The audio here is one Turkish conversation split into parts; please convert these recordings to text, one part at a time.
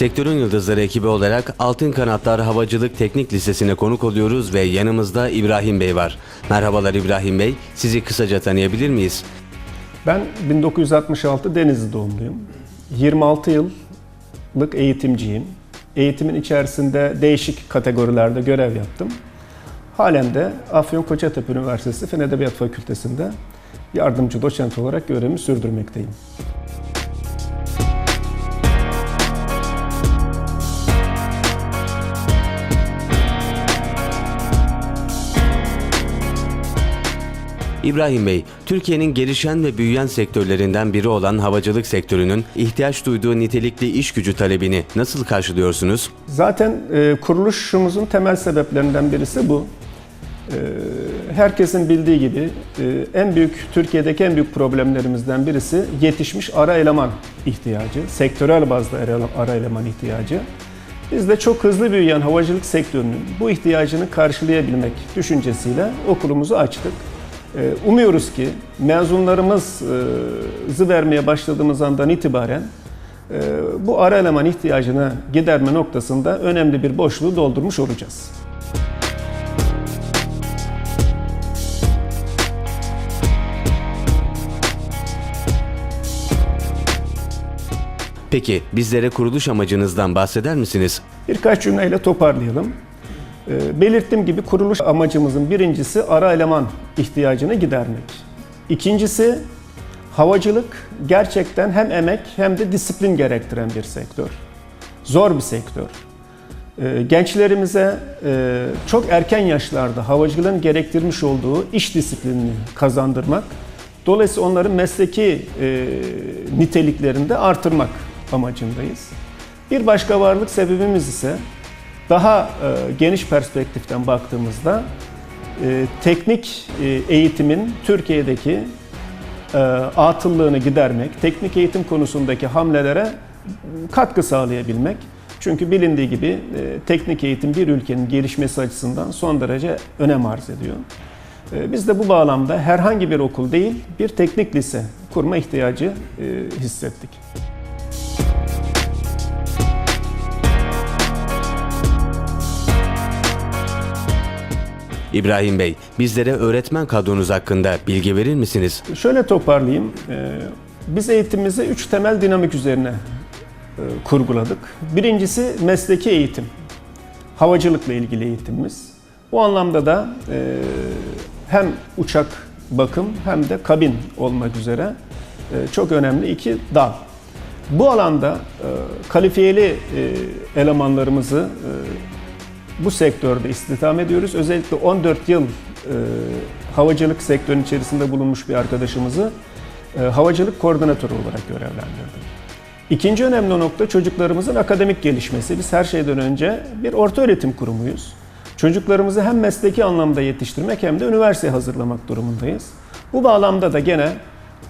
Sektörün Yıldızları ekibi olarak Altın Kanatlar Havacılık Teknik Lisesi'ne konuk oluyoruz ve yanımızda İbrahim Bey var. Merhabalar İbrahim Bey, sizi kısaca tanıyabilir miyiz? Ben 1966 Denizli doğumluyum. 26 yıllık eğitimciyim. Eğitimin içerisinde değişik kategorilerde görev yaptım. Halen de Afyon Koçatepe Üniversitesi Fen Edebiyat Fakültesi'nde yardımcı doçent olarak görevimi sürdürmekteyim. İbrahim Bey, Türkiye'nin gelişen ve büyüyen sektörlerinden biri olan havacılık sektörünün ihtiyaç duyduğu nitelikli iş gücü talebini nasıl karşılıyorsunuz? Zaten e, kuruluşumuzun temel sebeplerinden birisi bu. E, herkesin bildiği gibi e, en büyük Türkiye'deki en büyük problemlerimizden birisi yetişmiş ara eleman ihtiyacı, sektörel bazda ara- eleman ihtiyacı. Biz de çok hızlı büyüyen havacılık sektörünün bu ihtiyacını karşılayabilmek düşüncesiyle okulumuzu açtık. E, Umuyoruz ki mezunlarımızı vermeye başladığımız andan itibaren e, bu ara eleman ihtiyacını giderme noktasında önemli bir boşluğu doldurmuş olacağız. Peki bizlere kuruluş amacınızdan bahseder misiniz? Birkaç cümleyle toparlayalım. Ee, Belirttiğim gibi kuruluş amacımızın birincisi ara eleman ihtiyacını gidermek. İkincisi havacılık gerçekten hem emek hem de disiplin gerektiren bir sektör. Zor bir sektör. Ee, Gençlerimize e, çok erken yaşlarda havacılığın gerektirmiş olduğu iş disiplinini kazandırmak, dolayısıyla onların mesleki e, niteliklerini de artırmak amacındayız. Bir başka varlık sebebimiz ise daha e, geniş perspektiften baktığımızda e, teknik e, eğitimin Türkiye'deki e, atıllığını gidermek, teknik eğitim konusundaki hamlelere katkı sağlayabilmek. Çünkü bilindiği gibi e, teknik eğitim bir ülkenin gelişmesi açısından son derece önem arz ediyor. E, Biz de bu bağlamda herhangi bir okul değil, bir teknik lise kurma ihtiyacı e, hissettik. İbrahim Bey, bizlere öğretmen kadronuz hakkında bilgi verir misiniz? Şöyle toparlayayım. Ee, Biz eğitimimizi üç temel dinamik üzerine e, kurguladık. Birincisi mesleki eğitim. Havacılıkla ilgili eğitimimiz. Bu anlamda da e, hem uçak bakım hem de kabin olmak üzere e, çok önemli iki dal. Bu alanda kalifiyeli elemanlarımızı bu sektörde istihdam ediyoruz. Özellikle 14 yıl e, havacılık sektörünün içerisinde bulunmuş bir arkadaşımızı e, havacılık koordinatörü olarak görevlendirdim. İkinci önemli nokta çocuklarımızın akademik gelişmesi. Biz her şeyden önce bir orta öğretim kurumuyuz. Çocuklarımızı hem mesleki anlamda yetiştirmek hem de üniversiteye hazırlamak durumundayız. Bu bağlamda da gene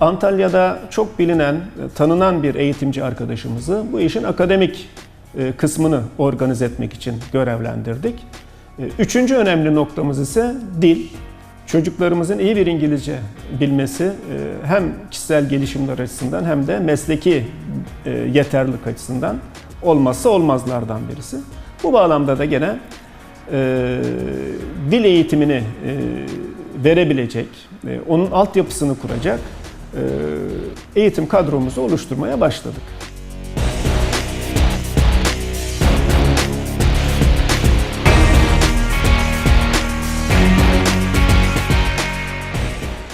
Antalya'da çok bilinen, e, tanınan bir eğitimci arkadaşımızı bu işin akademik kısmını organize etmek için görevlendirdik. E, Üçüncü önemli noktamız ise dil. Çocuklarımızın iyi bir İngilizce bilmesi e, hem kişisel gelişimler açısından hem de mesleki e, yeterlilik açısından olmazsa olmazlardan birisi. Bu bağlamda da gene e, dil eğitimini e, verebilecek, e, onun altyapısını kuracak e, eğitim kadromuzu oluşturmaya başladık.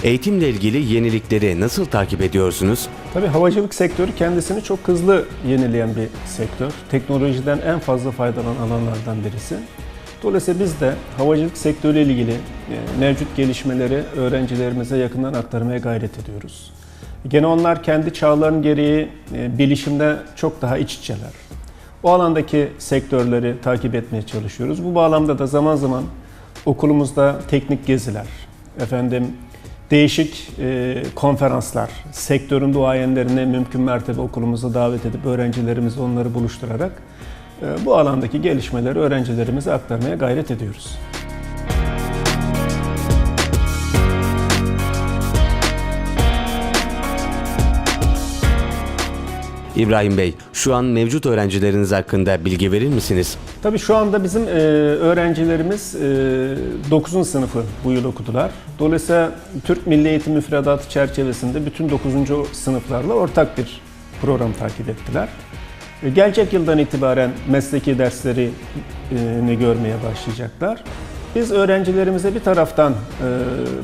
Eğitimle ilgili yenilikleri nasıl takip ediyorsunuz? Tabii havacılık sektörü kendisini çok hızlı yenileyen bir sektör. Teknolojiden en fazla faydalanan alanlardan birisi. Dolayısıyla biz de havacılık sektörü ile ilgili e, mevcut gelişmeleri öğrencilerimize yakından aktarmaya gayret ediyoruz. Gene onlar kendi çağlarının gereği e, bilişimde çok daha iç içeler. O alandaki sektörleri takip etmeye çalışıyoruz. Bu bağlamda da zaman zaman okulumuzda teknik geziler, efendim değişik e, konferanslar, sektörün duayenlerini mümkün mertebe okulumuza davet edip öğrencilerimizi onları buluşturarak e, bu alandaki gelişmeleri öğrencilerimize aktarmaya gayret ediyoruz. İbrahim Bey, şu an mevcut öğrencileriniz hakkında bilgi verir misiniz? Tabii şu anda bizim e, öğrencilerimiz e, 9. sınıfı bu yıl okudular. Dolayısıyla Türk Milli Eğitim Müfredatı çerçevesinde bütün 9. sınıflarla ortak bir program takip ettiler. E, gelecek yıldan itibaren mesleki derslerini görmeye başlayacaklar. Biz öğrencilerimize bir taraftan e,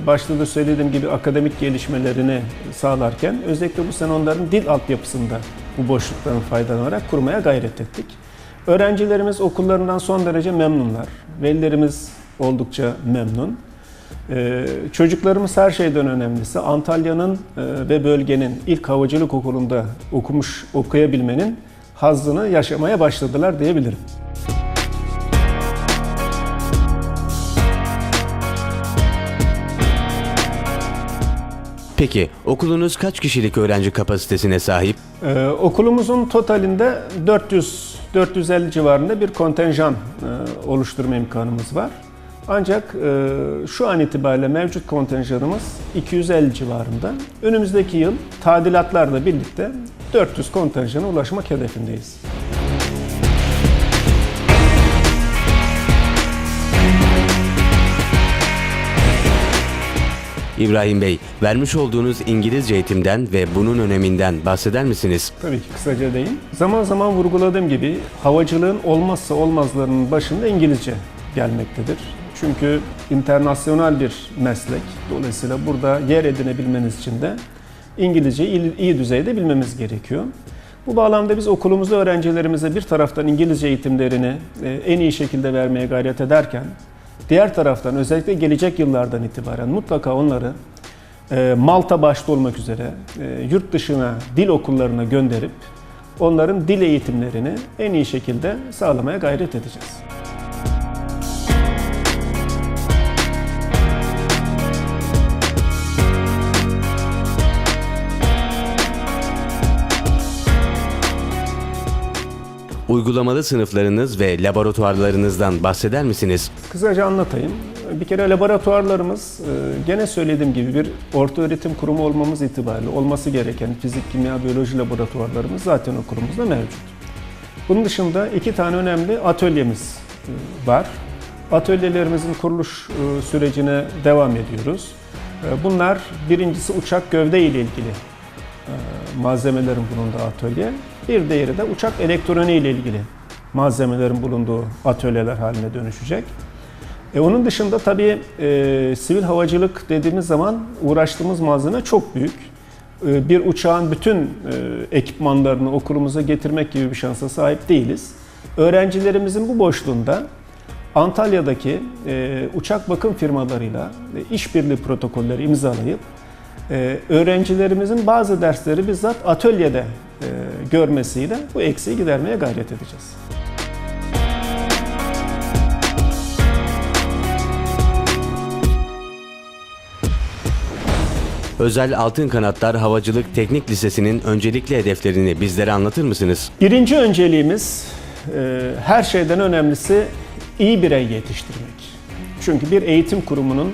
başta da söylediğim gibi akademik gelişmelerini sağlarken özellikle bu sene onların dil altyapısında bu boşluktan faydalanarak kurmaya gayret ettik. Öğrencilerimiz okullarından son derece memnunlar. Velilerimiz oldukça memnun. Ee, çocuklarımız her şeyden önemlisi Antalya'nın e, ve bölgenin ilk havacılık okulunda okumuş okuyabilmenin hazzını yaşamaya başladılar diyebilirim. Peki, okulunuz kaç kişilik öğrenci kapasitesine sahip? Ee, okulumuzun totalinde 400 450 civarında bir kontenjan e, oluşturma imkanımız var. Ancak e, şu an itibariyle mevcut kontenjanımız 250 civarında. Önümüzdeki yıl tadilatlarla birlikte 400 kontenjana ulaşmak hedefindeyiz. İbrahim Bey, vermiş olduğunuz İngilizce eğitimden ve bunun öneminden bahseder misiniz? Tabii ki kısaca deyim. Zaman zaman vurguladığım gibi havacılığın olmazsa olmazlarının başında İngilizce gelmektedir. Çünkü internasyonel bir meslek. Dolayısıyla burada yer edinebilmeniz için de İngilizceyi iyi, iyi düzeyde bilmemiz gerekiyor. Bu bağlamda biz okulumuzda öğrencilerimize bir taraftan İngilizce eğitimlerini e, en iyi şekilde vermeye gayret ederken, diğer taraftan özellikle gelecek yıllardan itibaren mutlaka onları e, Malta başta olmak üzere e, yurt dışına dil okullarına gönderip onların dil eğitimlerini en iyi şekilde sağlamaya gayret edeceğiz. Uygulamalı sınıflarınız ve laboratuvarlarınızdan bahseder misiniz? Kısaca anlatayım. Bir kere laboratuvarlarımız e, gene söylediğim gibi bir orta öğretim kurumu olmamız itibariyle olması gereken fizik, kimya, biyoloji laboratuvarlarımız zaten okulumuzda mevcut. Bunun dışında iki tane önemli atölyemiz e, var. Atölyelerimizin kuruluş e, sürecine devam ediyoruz. Bunlar birincisi uçak gövde ile ilgili malzemelerin bulunduğu atölye. Bir diğeri de uçak elektroniği ile ilgili malzemelerin bulunduğu atölyeler haline dönüşecek. E onun dışında tabii e, sivil havacılık dediğimiz zaman uğraştığımız malzeme çok büyük. E, bir uçağın bütün e, ekipmanlarını okulumuza getirmek gibi bir şansa sahip değiliz. Öğrencilerimizin bu boşluğunda Antalya'daki e, uçak bakım firmalarıyla e, işbirliği protokolleri imzalayıp e, öğrencilerimizin bazı dersleri bizzat atölyede e, görmesiyle bu eksiği gidermeye gayret edeceğiz. Özel Altın Kanatlar Havacılık Teknik Lisesi'nin öncelikli hedeflerini bizlere anlatır mısınız? Birinci önceliğimiz e, her şeyden önemlisi iyi birey yetiştirmek. Çünkü bir eğitim kurumunun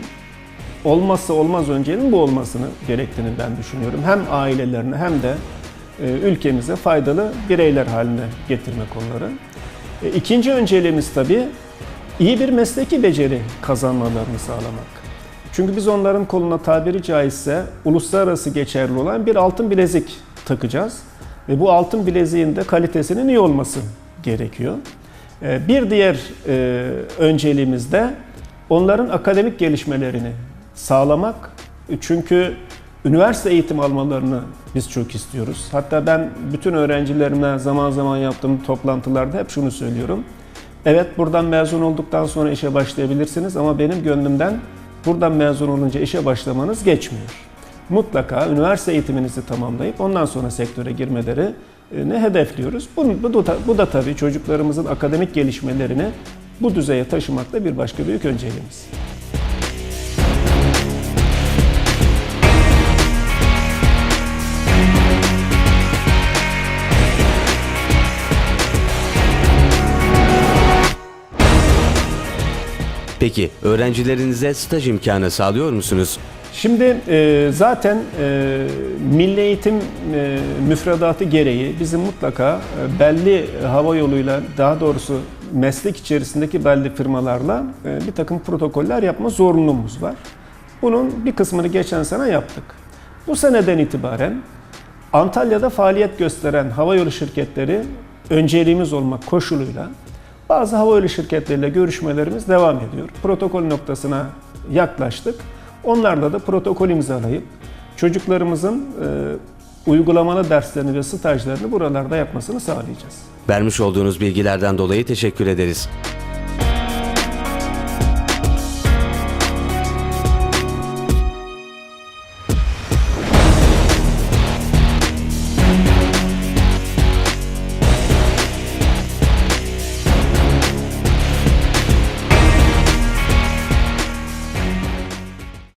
olmazsa olmaz önceliğinin bu olmasını gerektiğini ben düşünüyorum. Hem ailelerine hem de e, ülkemize faydalı bireyler haline getirmek onları. E, İkinci önceliğimiz tabii iyi bir mesleki beceri kazanmalarını sağlamak. Çünkü biz onların koluna tabiri caizse uluslararası geçerli olan bir altın bilezik takacağız. Ve bu altın bileziğin de kalitesinin iyi olması gerekiyor. Ee, Bir diğer e, önceliğimiz de onların akademik gelişmelerini sağlamak. Çünkü üniversite eğitim almalarını biz çok istiyoruz. Hatta ben bütün öğrencilerime zaman zaman yaptığım toplantılarda hep şunu söylüyorum. Evet buradan mezun olduktan sonra işe başlayabilirsiniz ama benim gönlümden buradan mezun olunca işe başlamanız geçmiyor. Mutlaka üniversite eğitiminizi tamamlayıp ondan sonra sektöre girmeleri e, ne hedefliyoruz? Bu, bu, da, bu da tabii çocuklarımızın akademik gelişmelerini bu düzeye taşımakta bir başka büyük önceliğimiz. Peki öğrencilerinize staj imkanı sağlıyor musunuz? Şimdi e, zaten e, milli eğitim e, müfredatı gereği bizim mutlaka e, belli hava yoluyla daha doğrusu meslek içerisindeki belli firmalarla e, bir takım protokoller yapma zorunluluğumuz var. Bunun bir kısmını geçen sene yaptık. Bu seneden itibaren Antalya'da faaliyet gösteren havayolu şirketleri önceliğimiz olmak koşuluyla bazı havayolu şirketleriyle görüşmelerimiz devam ediyor. Protokol noktasına yaklaştık. Onlarla da protokol imzalayıp çocuklarımızın e, uygulamalı derslerini ve stajlarını buralarda yapmasını sağlayacağız. Vermiş olduğunuz bilgilerden dolayı teşekkür ederiz.